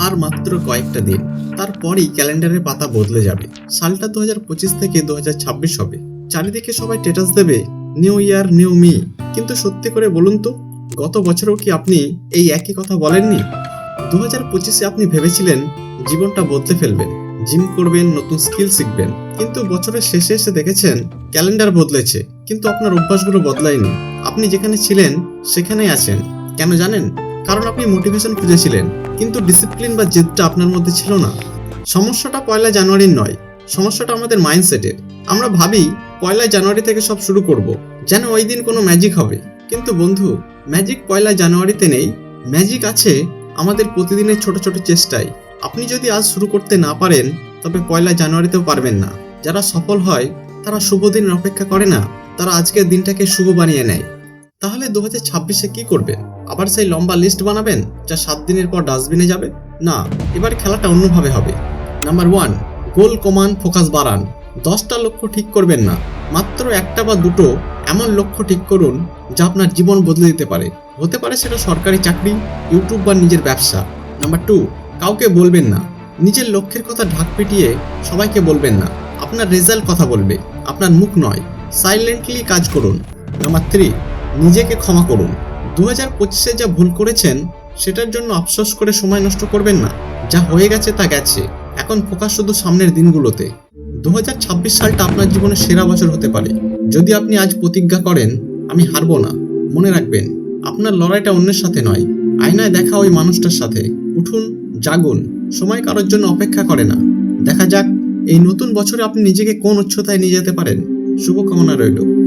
আর মাত্র কয়েকটা দিন। তারপরেই ক্যালেন্ডারের পাতা বদলে যাবে। সালটা দু থেকে দু হবে। চারিদিকে সবাই স্টেটাস দেবে নিউ ইয়ার নিউ মি কিন্তু সত্যি করে বলুন তো, গত বছরেও কি আপনি এই একই কথা বলেননি? দু হাজার পঁচিশে আপনি ভেবেছিলেন জীবনটা বদলে ফেলবেন জিম করবেন, নতুন স্কিল শিখবেন। কিন্তু বছরের শেষে এসে দেখেছেন ক্যালেন্ডার বদলেছে। কিন্তু আপনার অভ্যাসগুলো বদলায়নি। আপনি যেখানে ছিলেন, সেখানেই আছেন। কেন জানেন? কারণ আপনি মোটিভেশন খুঁজেছিলেন, কিন্তু ডিসিপ্লিন বা জেদটা আপনার মধ্যে ছিল না। সমস্যাটা পয়লা জানুয়ারির নয়, সমস্যাটা আমাদের মাইন্ডসেটের আমরা ভাবি, পয়লা জানুয়ারি থেকে সব শুরু করব, যেন ওই দিন কোনো ম্যাজিক হবে। কিন্তু বন্ধু ম্যাজিক পয়লা জানুয়ারিতে নেই। ম্যাজিক আছে আমাদের প্রতিদিনের ছোট ছোট চেষ্টায়। আপনি যদি আজ শুরু করতে না পারেন, তবে পয়লা জানুয়ারিতেও পারবেন না। যারা সফল হয়, তারা শুভ দিনের অপেক্ষা করে না। তারা আজকের দিনটাকে শুভ বানিয়ে নেয়। তাহলে দু হাজার ছাব্বিশে কি করবেন? আবার সেই লম্বা লিস্ট বানাবেন যা সাত দিনের পর ডাস্টবিনে যাবে? না, এবার খেলাটা অন্যভাবে হবে। নাম্বার ওয়ান গোল কমান ফোকাস বাড়ান। দশটা লক্ষ্য ঠিক করবেন না। মাত্র একটা বা দুটো এমন লক্ষ্য ঠিক করুন যা আপনার জীবন বদলে দিতে পারে। হতে পারে সেটা সরকারি চাকরি ইউটিউব বা নিজের ব্যবসা। নাম্বার টু কাউকে বলবেন না। নিজের লক্ষ্যের কথা ঢাক পিটিয়ে সবাইকে বলবেন না। আপনার রেজাল্ট কথা বলবে, আপনার মুখ নয়। সাইলেন্টলি কাজ করুন। নাম্বার থ্রি নিজেকে ক্ষমা করুন। দু হাজার পঁচিশে যা ভুল করেছেন, সেটার জন্য আফসোস করে সময় নষ্ট করবেন না। যা হয়ে গেছে তা গেছে। এখন ফোকাস শুধু সামনের দিনগুলোতে। দু হাজার ছাব্বিশ সালটা আপনার জীবনের সেরা বছর হতে পারে। যদি আপনি আজ প্রতিজ্ঞা করেন, আমি হারবো না। মনে রাখবেন, আপনার লড়াইটা অন্যের সাথে নয়। আয়নায় দেখা ওই মানুষটার সাথে। উঠুন, জাগুন। সময় কারোর জন্য অপেক্ষা করে না। দেখা যাক, এই নতুন বছরে আপনি নিজেকে কোন উচ্চতায় নিয়ে যেতে পারেন। শুভকামনা রইল।